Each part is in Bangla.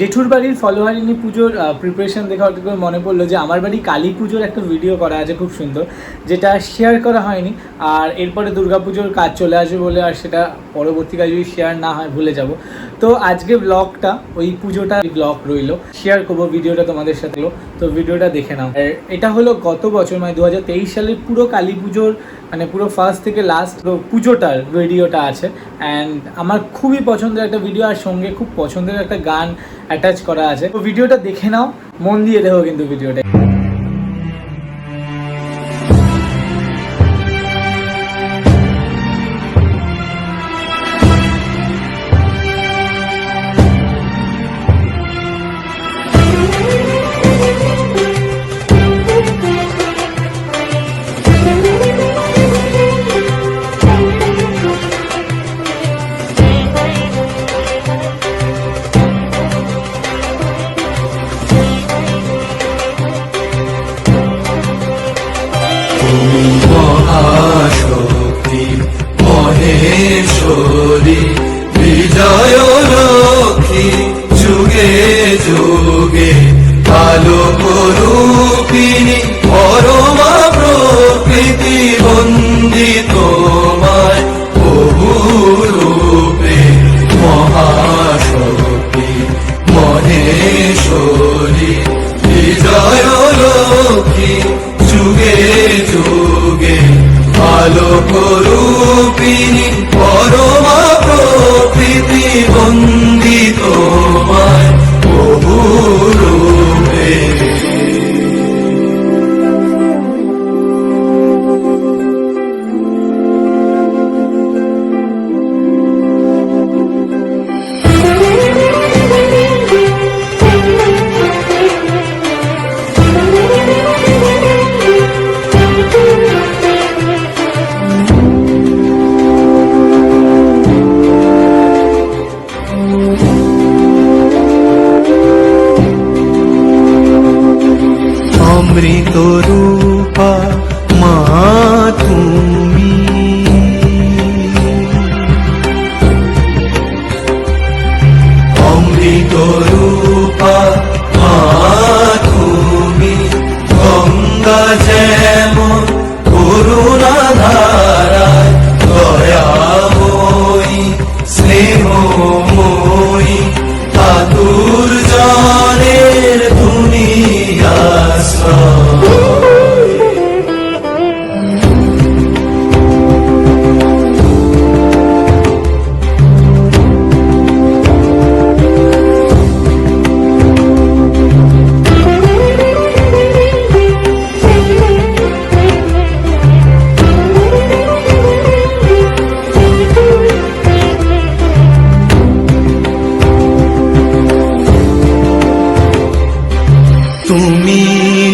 জেঠুর বাড়ির ফলোহারিণী পুজোর প্রিপারেশন দেখে হঠাৎ করে মনে পড়ল যে আমার বাড়ি কালী পুজোর একটা ভিডিও করা আছে খুব সুন্দর, যেটা শেয়ার করা হয়নি। আর এরপরে দুর্গাপুজোর কাজ চলে আসবে বলে আর সেটা পরবর্তীকালে যদি শেয়ার না হয়, ভুলে যাব। তো আজকে ব্লগটা ওই পুজোটা ব্লগ রইল। শেয়ার করব ভিডিওটা তোমাদের সাথে। তো ভিডিওটা দেখে নাও। আর এটা হলো গত বছর মানে দু হাজার তেইশ সালের পুরো কালী পুজোর মানে পুরো ফার্স্ট থেকে লাস্ট পুজোটার ভিডিওটা আছে। অ্যান্ড আমার খুবই পছন্দের একটা ভিডিও আর সঙ্গে খুব পছন্দের একটা গান অ্যাটাচ করা আছে। তো ভিডিওটা দেখে নাও মন দিয়ে দেখো কিন্তু ভিডিওটা মহেশ্বরী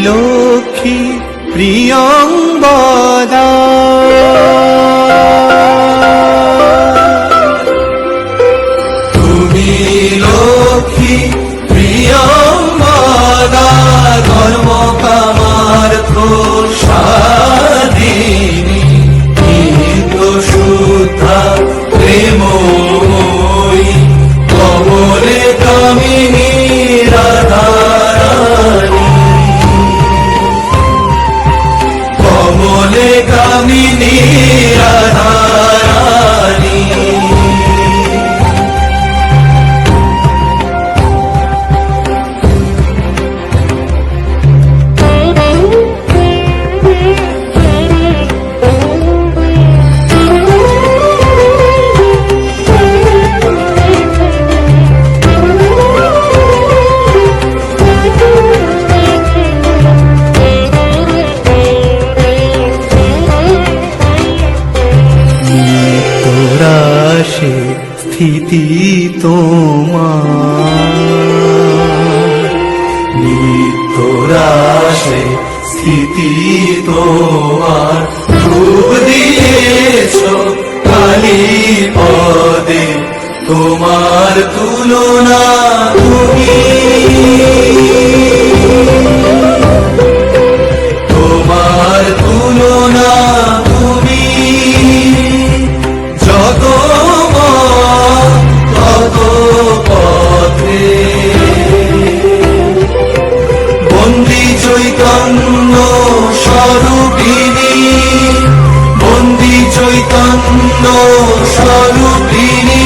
লক্ষ্মী প্রিয়ঙ্গদা কামিনী স্থিতি তোমার। স্থিতি তোমার। রূপ দিয়েছ কালী পদে তোমার তুলনা চৈতন্য স্বরূপিণী। বন্দি চৈতন্য স্বরূপিণী।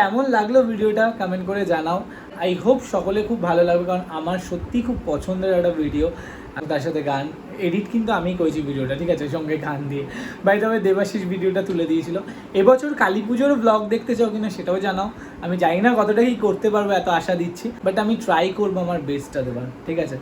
কেমন লাগল ভিডিওটা? কমেন্ট করে জানাও। আই হোপ সকলে খুব ভালো লাগবে, কারণ আমার সত্যি খুব পছন্দের একটা ভিডিও তার সাথে গান এডিট কিন্তু আমি করেছি ভিডিওটা, ঠিক আছে? সঙ্গে গান দিয়ে। বাই তবে দেবাশিস ভিডিওটা তুলে দিয়েছিল। এবছর কালী পুজোর ব্লগ দেখতে চাও কিনা সেটাও জানাও। আমি জানি না কতটা কি করতে পারব, এত আশা দিচ্ছি বাট আমি ট্রাই করব আমার বেস্টটা দেবার, ঠিক আছে?